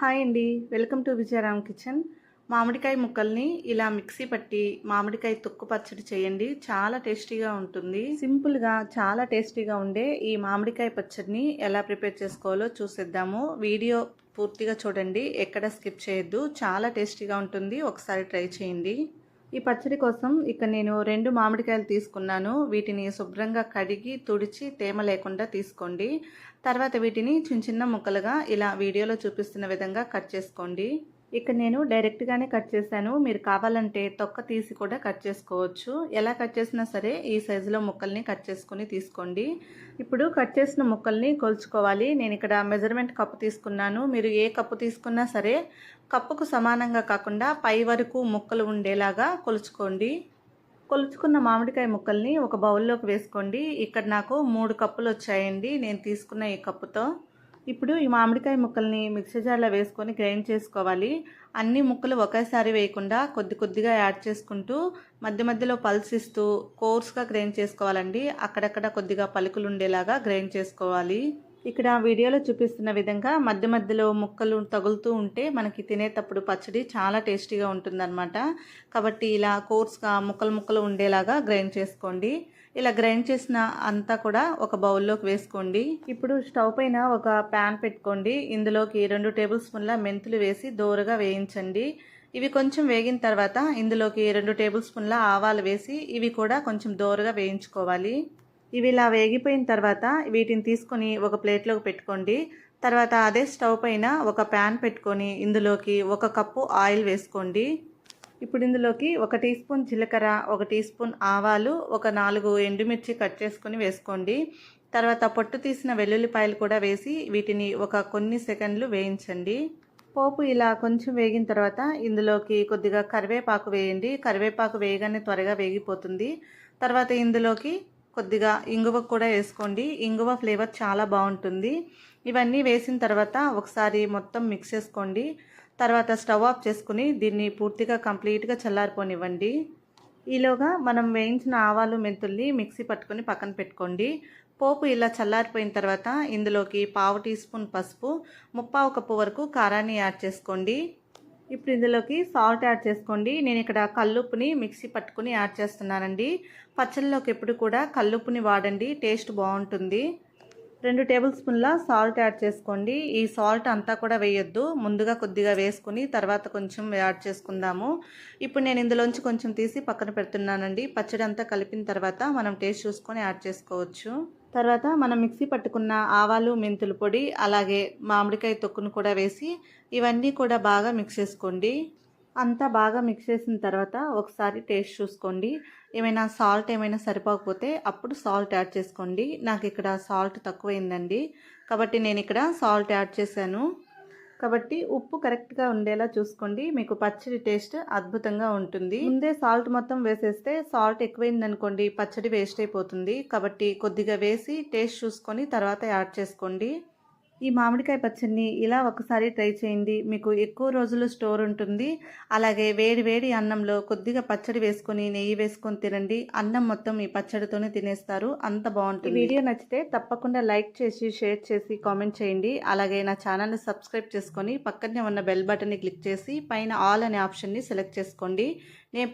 Hi అండి. Welcome to Vijayaram kitchen. మామిడికాయ ముక్కల్ని ఇలా మిక్సీ పట్టి మామిడికాయ తొక్కు పచ్చడి చేయండి. చాలా టేస్టీగా ఉంటుంది. సింపుల్గా చాలా టేస్టీగా ఉండే ఈ మామిడికాయ పచ్చడిని ఎలా ప్రిపేర్ చేసుకోవాలో చూసేద్దాము. వీడియో పూర్తిగా చూడండి. ఎక్కడ స్కిప్ చేయొద్దు. చాలా టేస్టీగా ఉంటుంది. ఒకసారి ట్రై చేయండి. ఈ పచ్చడి కోసం ఇక నేను రెండు మామిడికాయలు తీసుకున్నాను. వీటిని శుభ్రంగా కడిగి తుడిచి తేమ లేకుండా తీసుకోండి. తర్వాత వీటిని చిన్న చిన్న ముక్కలుగా ఇలా వీడియోలో చూపిస్తున్న విధంగా కట్ చేసుకోండి. ఇక్కడ నేను డైరెక్ట్గానే కట్ చేశాను. మీరు కావాలంటే తొక్క తీసి కూడా కట్ చేసుకోవచ్చు. ఎలా కట్ చేసినా సరే ఈ సైజులో ముక్కల్ని కట్ చేసుకుని తీసుకోండి. ఇప్పుడు కట్ చేసిన ముక్కల్ని కొలుచుకోవాలి. నేను ఇక్కడ మెజర్మెంట్ కప్పు తీసుకున్నాను. మీరు ఏ కప్పు తీసుకున్నా సరే కప్పుకు సమానంగా కాకుండా పై వరకు ముక్కలు ఉండేలాగా కొలుచుకోండి. కొలుచుకున్న మామిడికాయ ముక్కల్ని ఒక బౌల్లోకి వేసుకోండి. ఇక్కడ నాకు మూడు కప్పులు వచ్చాయండి. నేను తీసుకున్న ఈ కప్పుతో ఇప్పుడు ఈ మామిడికాయ ముక్కల్ని మిక్సీ జార్లో వేసుకొని గ్రైండ్ చేసుకోవాలి. అన్ని ముక్కలు ఒకేసారి వేయకుండా కొద్ది కొద్దిగా యాడ్ చేసుకుంటూ మధ్య మధ్యలో పల్స్ ఇస్తూ కోర్స్గా గ్రైండ్ చేసుకోవాలండి. అక్కడక్కడ కొద్దిగా పలుకులు ఉండేలాగా గ్రైండ్ చేసుకోవాలి. ఇక్కడ వీడియోలో చూపిస్తున్న విధంగా మధ్య మధ్యలో ముక్కలు తగులుతూ ఉంటే మనకి తినేటప్పుడు పచ్చడి చాలా టేస్టీగా ఉంటుందన్నమాట. కాబట్టి ఇలా కోర్స్గా ముక్కలు ముక్కలు ఉండేలాగా గ్రైండ్ చేసుకోండి. ఇలా గ్రైండ్ చేసిన అంతా కూడా ఒక బౌల్లోకి వేసుకోండి. ఇప్పుడు స్టవ్ పైన ఒక ప్యాన్ పెట్టుకోండి. ఇందులోకి రెండు టేబుల్ స్పూన్ల మెంతులు వేసి దోరగా వేయించండి. ఇవి కొంచెం వేగిన తర్వాత ఇందులోకి రెండు టేబుల్ స్పూన్ల ఆవాలు వేసి ఇవి కూడా కొంచెం దోరగా వేయించుకోవాలి. ఇవి ఇలా వేగిపోయిన తర్వాత వీటిని తీసుకొని ఒక ప్లేట్లోకి పెట్టుకోండి. తర్వాత అదే స్టవ్ పైన ఒక ప్యాన్ పెట్టుకొని ఇందులోకి ఒక కప్పు ఆయిల్ వేసుకోండి. ఇప్పుడు ఇందులోకి ఒక టీ స్పూన్ జీలకర్ర ఒక టీ స్పూన్ ఆవాలు ఒక నాలుగు ఎండుమిర్చి కట్ చేసుకొని వేసుకోండి. తర్వాత పొట్టు తీసిన వెల్లుల్లిపాయలు కూడా వేసి వీటిని ఒక కొన్ని సెకండ్లు వేయించండి. పోపు ఇలా కొంచెం వేగిన తర్వాత ఇందులోకి కొద్దిగా కరివేపాకు వేయండి. కరివేపాకు వేయగానే త్వరగా వేగిపోతుంది. తర్వాత ఇందులోకి కొద్దిగా ఇంగువ కూడా వేసుకోండి. ఇంగువ ఫ్లేవర్ చాలా బాగుంటుంది. ఇవన్నీ వేసిన తర్వాత ఒకసారి మొత్తం మిక్స్ చేసుకోండి. తర్వాత స్టవ్ ఆఫ్ చేసుకుని దీన్ని పూర్తిగా కంప్లీట్గా చల్లారిపోనివ్వండి. ఈలోగా మనం వేయించిన ఆవాలు మెంతుల్ని మిక్సీ పట్టుకొని పక్కన పెట్టుకోండి. పోపు ఇలా చల్లారిపోయిన తర్వాత ఇందులోకి పావు టీ స్పూన్ పసుపు ముప్పావు కప్పు వరకు కారాన్ని యాడ్ చేసుకోండి. ఇప్పుడు ఇందులోకి సాల్ట్ యాడ్ చేసుకోండి. నేను ఇక్కడ కల్లుప్పుని మిక్సీ పట్టుకుని యాడ్ చేస్తున్నానండి. పచ్చళ్ళలోకి ఎప్పుడు కూడా కల్లుప్పుని వాడండి టేస్ట్ బాగుంటుంది. రెండు టేబుల్ స్పూన్ల సాల్ట్ యాడ్ చేసుకోండి. ఈ సాల్ట్ అంతా కూడా వేయొద్దు. ముందుగా కొద్దిగా వేసుకుని తర్వాత కొంచెం యాడ్ చేసుకుందాము. ఇప్పుడు నేను ఇందులోంచి కొంచెం తీసి పక్కన పెడుతున్నానండి. పచ్చడి అంతా కలిపిన తర్వాత మనం టేస్ట్ చూసుకొని యాడ్ చేసుకోవచ్చు. తర్వాత మనం మిక్సీ పట్టుకున్న ఆవాలు మెంతుల పొడి అలాగే మామిడికాయ తొక్కును కూడా వేసి ఇవన్నీ కూడా బాగా మిక్స్ చేసుకోండి. అంతా బాగా మిక్స్ చేసిన తర్వాత ఒకసారి టేస్ట్ చూసుకోండి. ఏమైనా సాల్ట్ ఏమైనా సరిపోకపోతే అప్పుడు సాల్ట్ యాడ్ చేసుకోండి. నాకు ఇక్కడ సాల్ట్ తక్కువైందండి. కాబట్టి నేను ఇక్కడ సాల్ట్ యాడ్ చేశాను. కాబట్టి ఉప్పు కరెక్ట్గా ఉండేలా చూసుకోండి. మీకు పచ్చడి టేస్ట్ అద్భుతంగా ఉంటుంది. ముందే సాల్ట్ మొత్తం వేసేస్తే సాల్ట్ ఎక్కువైందనుకోండి పచ్చడి వేస్ట్ అయిపోతుంది. కాబట్టి కొద్దిగా వేసి టేస్ట్ చూసుకొని తర్వాత యాడ్ చేసుకోండి. ఈ మామిడికాయ పచ్చడిని ఇలా ఒకసారి ట్రై చేయండి. మీకు ఎక్కువ రోజులు స్టోర్ ఉంటుంది. అలాగే వేడి వేడి అన్నంలో కొద్దిగా పచ్చడి వేసుకొని నెయ్యి వేసుకొని తినండి. అన్నం మొత్తం ఈ పచ్చడితోనే తినేస్తారు. అంత బాగుంటుంది. వీడియో నచ్చితే తప్పకుండా లైక్ చేసి షేర్ చేసి కామెంట్ చేయండి. అలాగే నా ఛానల్ని సబ్స్క్రైబ్ చేసుకొని పక్కనే ఉన్న బెల్ బటన్ని క్లిక్ చేసి పైన ఆల్ అనే ఆప్షన్ని సెలెక్ట్ చేసుకోండి. నేను